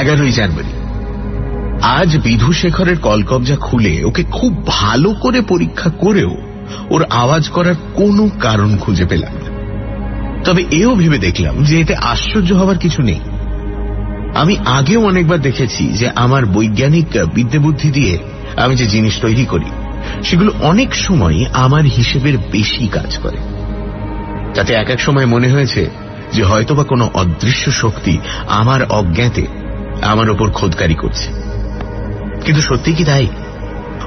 এগারোই জানুয়ারি। আজ বিধু শেখরের কলকবজা খুলে ওকে খুব ভালো করে পরীক্ষা করেও ওর আওয়াজ করার কোনো কারণ খুঁজে পেলাম না। তবে এও ভেবে দেখলাম যে এতে আশ্চর্য হবার কিছু নেই। আমি আগেও অনেকবার দেখেছি যে আমার বৈজ্ঞানিক বিদ্যে দিয়ে আমি যে জিনিস তৈরি করি, সেগুলো অনেক সময় আমার হিসেবের বেশি কাজ করে। তাতে এক এক সময় মনে হয়েছে যে হয়তোবা কোনো অদৃশ্য শক্তি আমার অজ্ঞাতে আমার ওপর খোদকারি করছে। কিন্তু সত্যি কি তাই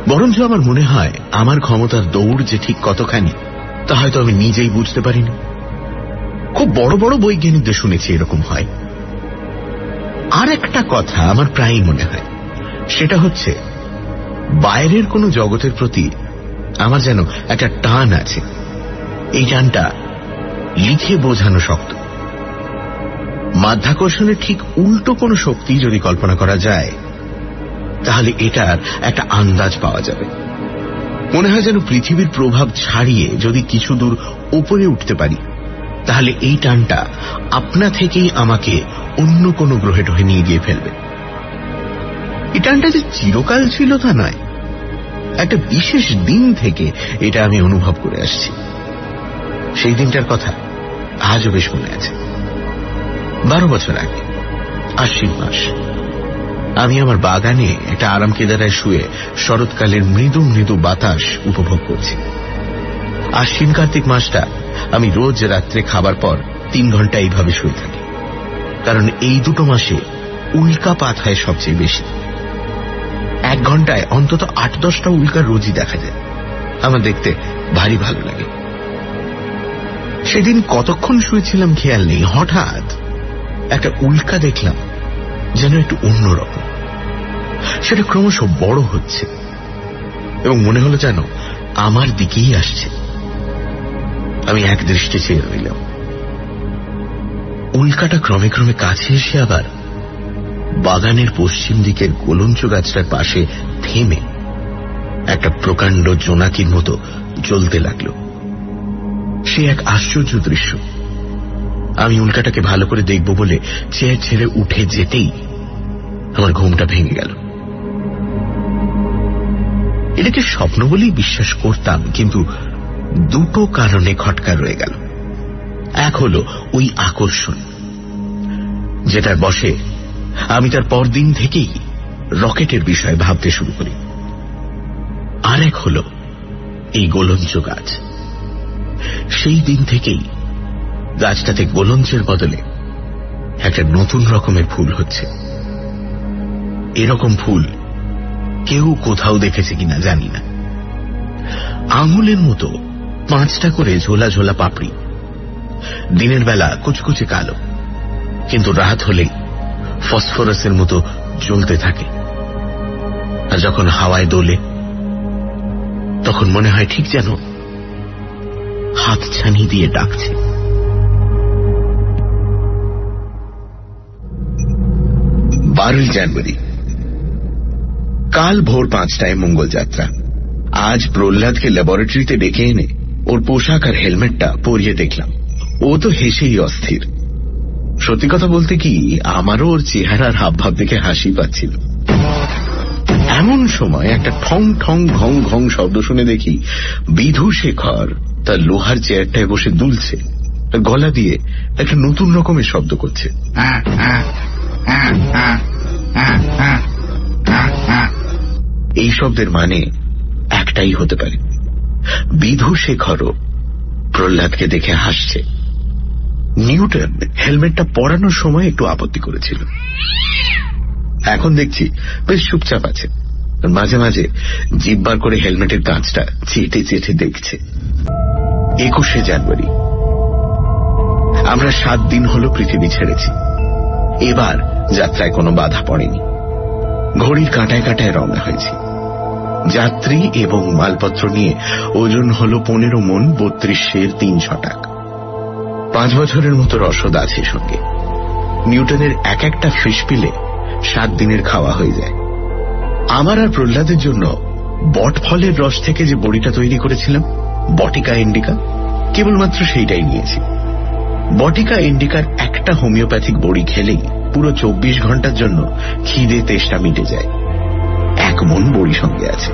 বরঞ্চ আমার মনে হয়, আমার ক্ষমতার দৌড় যে ঠিক কতখানি, তা হয়তো আমি নিজেই বুঝতে পারিনি। খুব বড় বড় বৈজ্ঞানিকদের শুনেছি এরকম হয়। আর একটা কথা আমার প্রায়ই মনে হয়, সেটা হচ্ছে, বাইরের কোনো জগতের প্রতি আমার যেন একটা টান আছে। এই টানটা লিখে বোঝানো শক্ত। মাধ্যাকর্ষণের ঠিক উল্টো কোনো শক্তি যদি কল্পনা করা যায়, তাহলে এটার একটা আন্দাজ পাওয়া যাবে। মনে হয় যেন পৃথিবীর প্রভাব ছাড়িয়ে যদি কিছু দূর উপরে উঠতে পারি, তাহলে এই টানটা আপনা থেকেই আমাকে অন্য কোনো গ্রহে টহে নিয়ে গিয়ে ফেলবে। এই টানটা যে চিরকাল ছিল তা নয়, একটা বিশেষ দিন থেকে এটা আমি অনুভব করে আসছি। সেই দিনটার কথা আজও বেশ মনে আছে। বারো বছর আগে, আশ্বিন মাস। আমি আমার বাগানে একটা আরাম কেদারায় শুয়ে শরৎকালের মৃদু মৃদু বাতাস উপভোগ করছি। আশ্বিন কার্তিক মাসটা আমি রোজ রাত্রে খাবার পর তিন ঘণ্টা এইভাবে শুয়ে থাকি। কারণ এই দুটো মাসে উল্কাপাত হয় সবচেয়ে বেশি। এক ঘন্টায় অন্তত আট দশটা উল্কা রোজই দেখা যায়। আমার দেখতে ভারী ভালো লাগে। সেদিন কতক্ষণ শুয়েছিলাম খেয়াল নেই, হঠাৎ একটা উল্কা দেখলাম, যেন একটু অন্যরকম সেটা ক্রমশ বড় হচ্ছে এবং মনে হলো যেন আমার দিকেই আসছে। আমি এক দৃষ্টি চেয়ে রইলাম। উল্কাটা ক্রমে ক্রমে কাছে এসে আবার বাগানের পশ্চিম দিকের গোলঞ্চ গাছটার পাশে থেমে একটা প্রকাণ্ড জোনাকির মতো জ্বলতে লাগল। সে এক আশ্চর্য দৃশ্য। আমি উল্কাটাকে ভালো করে দেখব বলে চেয়ার ছেড়ে উঠে যেতেই আমার ঘুমটা ভেঙে গেল। এটাকে স্বপ্ন বলেই বিশ্বাস করতাম, কিন্তু দুটো কারণে খটকা রয়ে গেল। এক হলো ওই আকর্ষণ, যেটার বসে আমি তার পরদিন থেকেই রকেটের বিষয়ে ভাবতে শুরু করি। আর এক হল এই গোলঞ্চ গাছ। সেই দিন থেকেই গাছটাতে গোলঞ্চের বদলে একটা নতুন রকমের ফুল হচ্ছে। এরকম ফুল কেউ কোথাও দেখেছে কিনা জানি না। আঙুলের মতো পাঁচটা করে ঝোলা ঝোলা পাপড়ি। দিনের বেলা কুচকুচে কালো, কিন্তু রাত হলেই ফসফরাসের মতো জ্বলতে থাকে। আর যখন হাওয়ায় দোলে, তখন মনে হয় ঠিক যেন হাত ছানি দিয়ে ডাকছে। বারোই জানুয়ারি। কাল ভোর পাঁচটায় মঙ্গলযাত্রা। আজ প্রহ্লাদকে ল্যাবরেটরিতে ডেকে এনে ওর পোশাক আর হেলমেটটা পরিয়ে দেখলাম। ও তো হেসেই অস্থির। সত্যি কথা বলতে কি, আমারও ওর চেহারার হাবভাব দেখে হাসি পাচ্ছিল। এমন সময় একটা ঠং ঠং ঘং ঘং শব্দ শুনে দেখি বিধু শেখর তার লোহার চেয়ারটায় বসে দুলছে। গলা দিয়ে একটা নতুন রকমের শব্দ করছে। এই শব্দের মানে একটাই হতে পারে। বিধু শেখরও প্রহ্লাদকে দেখে হাসছে। নিউটন হেলমেটটা পরানোর সময় একটু আপত্তি করেছিল। এখন দেখছি বেশ চুপচাপ আছে। মাঝে মাঝে জিব্বার করে হেলমেটের কাঁচটা চেটে চেটে দেখছে। একুশে জানুয়ারি। আমরা সাত দিন হল পৃথিবী ছেড়েছি। এবার যাত্রায় কোনো বাধা পড়েনি। ঘড়ির কাঁটায় কাঁটায় রওনা হয়েছি। যাত্রী এবং মালপত্র নিয়ে ওজন হল পনেরো মন বত্রিশের তিন ছটাক পাঁচ বছরের মতো রসদ আছে সঙ্গে। নিউটনের এক একটা ফিস পিলে সাত দিনের খাওয়া হয়ে যায়। আমার আর প্রহ্লাদের জন্য বট ফলের রস থেকে যে বড়িটা তৈরি করেছিলাম, বটিকা ইন্ডিকা, কেবলমাত্র সেইটাই নিয়েছি। বটিকা ইন্ডিকার একটা হোমিওপ্যাথিক বড়ি খেলেই পুরো চব্বিশ ঘণ্টার জন্য খিদে তেষ্টা মিটে যায়। এক মন বড়ি সঙ্গে আছে।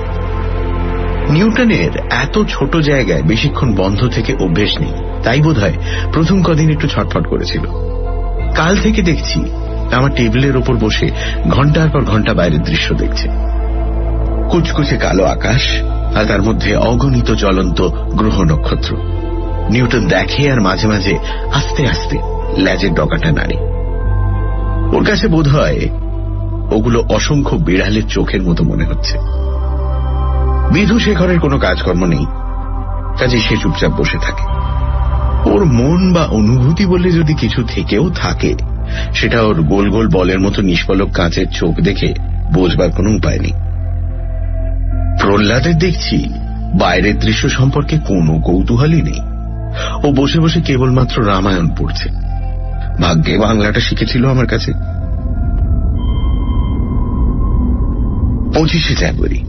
নিউটনের এত ছোট জায়গায় বেশিক্ষণ বন্ধ থেকে অভ্যেস নেই। তাই বোধ প্রথম কদিন একটু ছটফট করেছিল। কাল থেকে দেখছি আমার টেবিলের ওপর বসে ঘণ্টার পর ঘণ্টা বাইরের দৃশ্য দেখছে। কুচকুচে কালো আকাশ আর তার মধ্যে অগণিত জ্বলন্ত গ্রহ নক্ষত্র। নিউটন দেখে আর মাঝে মাঝে আস্তে আস্তে ল্যাজের ডকাটা নাড়ে। ওর কাছে বোধ হয় ওগুলো অসংখ্য বিড়ালের চোখের মতো মনে হচ্ছে। বিধু শেখরের কোনো কাজকর্ম নেই কাজে সে চুপচাপ বসে থাকে। ওর মন বা অনুভূতি বলে যদি কিছু থেকেও থাকে, সেটা ওর গোল গোল বলের মতো নিষ্পলক কাঁচের চোখ দেখে বোঝবার কোনো উপায় নেই। প্রহ্লাদের দেখছি বাইরের দৃশ্য সম্পর্কে কোনো কৌতূহলই নেই। ও বসে বসে কেবলমাত্র রামায়ণ পড়ছে। ভাগ্যে বাংলাটা শিখেছিল আমার কাছে। পঁচিশে জানুয়ারি,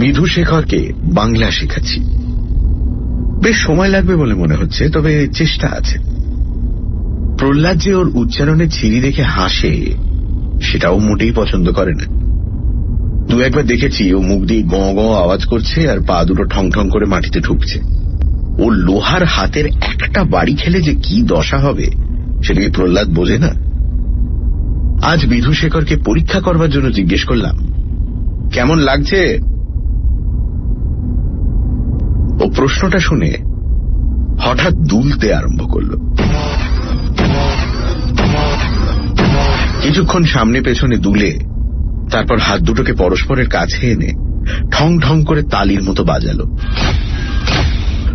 বিধু শেখরকে বাংলা শেখাচ্ছি। বেশ সময় লাগবে বলে মনে হচ্ছে, তবে চেষ্টা আছে। প্রহ্লাদ যে ওর উচ্চারণে ছিরি দেখে হাসে, সেটাও মোটেই পছন্দ করে না। দু একবার দেখেছি, ও মুখ দিয়ে গ গ আওয়াজ করছে আর পা দুটো ঠং ঠং করে মাটিতে ঠুকছে ও লোহার হাতের একটা বাড়ি খেলে যে কি দশা হবে? সেটা কি প্রহ্লাদ বোঝে না? আজ বিধু শেখরকে পরীক্ষা করবার জন্য জিজ্ঞেস করলাম। কেমন লাগছে? ও প্রশ্নটা শুনে হঠাৎ দুলতে আরম্ভ করল। কিছুক্ষণ সামনে পেছনে দুলে, তারপর হাত দুটোকে পরস্পরের কাছে এনে ঠং ঠং করে তালির মতো বাজালো।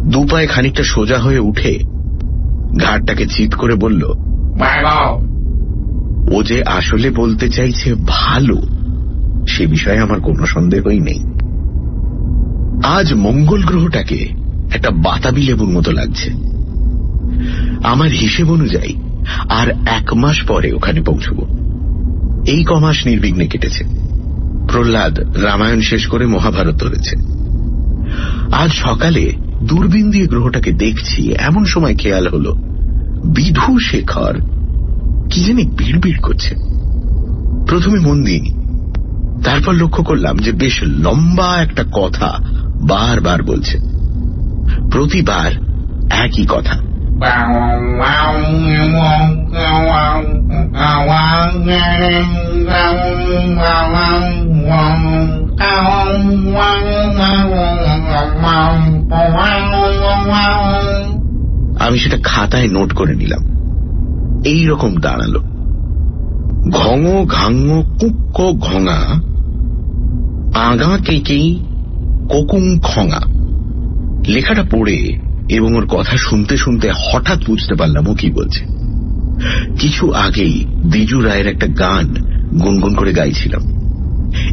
দুপায়ে খানিকটা সোজা হয়ে উঠে ঘাটটাকে চিত করে বলল ও যে আসলে বলতে চাইছে ভালো, সে বিষয়ে আমার কোনো সন্দেহই নেই। আজ মঙ্গল গ্রহটাকে একটা বাতাবি লেবুর মতো লাগছে। আমার হিসেব অনুযায়ী আর এক মাস পরে ওখানে পৌঁছব। এই কমাস নির্বিঘ্নে কেটেছে। প্রহ্লাদ রামায়ণ শেষ করে মহাভারত ধরেছে। আজ সকালে দূরবীন দিয়ে গ্রহটাকে দেখছি, এমন সময় খেয়াল হল, বিধু শেখর। কি জানি বিড় করছে। প্রথমে মন দিইনি। তারপর লক্ষ্য করলাম যে বেশ লম্বা একটা কথা বারবার বলছে। প্রতিবার একই কথা। আমি সেটা খাতায় নোট করে নিলাম। এই রকম দাঁড়াল। ঘঙ ঘাঙ্গ কুক্ক, ঘঙা, আগা কেকেই কোকুং খঙা। লেখাটা পড়ে এবং ওর কথা শুনতে শুনতে হঠাৎ বুঝতে পারলাম ও কি বলছে। কিছু আগেই বিজু রায়ের একটা গান গুনগুন করে গাইছিলাম।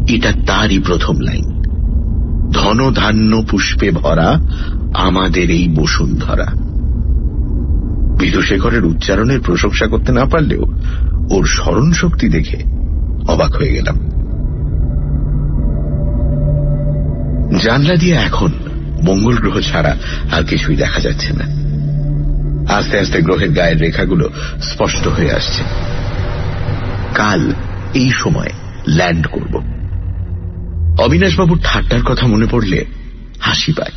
এটা তারই প্রথম লাইন। ধন ধান্য পুষ্পে ভরা আমাদের এই বসুন্ধরা। বিধুশেখরের উচ্চারণের প্রশংসা করতে না পারলেও ওর স্মরণশক্তি দেখে অবাক হয়ে গেলাম। জানলা দিয়ে এখন মঙ্গল গ্রহ ছাড়া আর কিছুই দেখা যাচ্ছে না। আস্তে আস্তে গ্রহের গায়ের রেখাগুলো স্পষ্ট হয়ে আসছে। কাল এই সময় ল্যান্ড করব। অবিনাশবাবুর ঠাট্টার কথা মনে পড়লে হাসি পায়।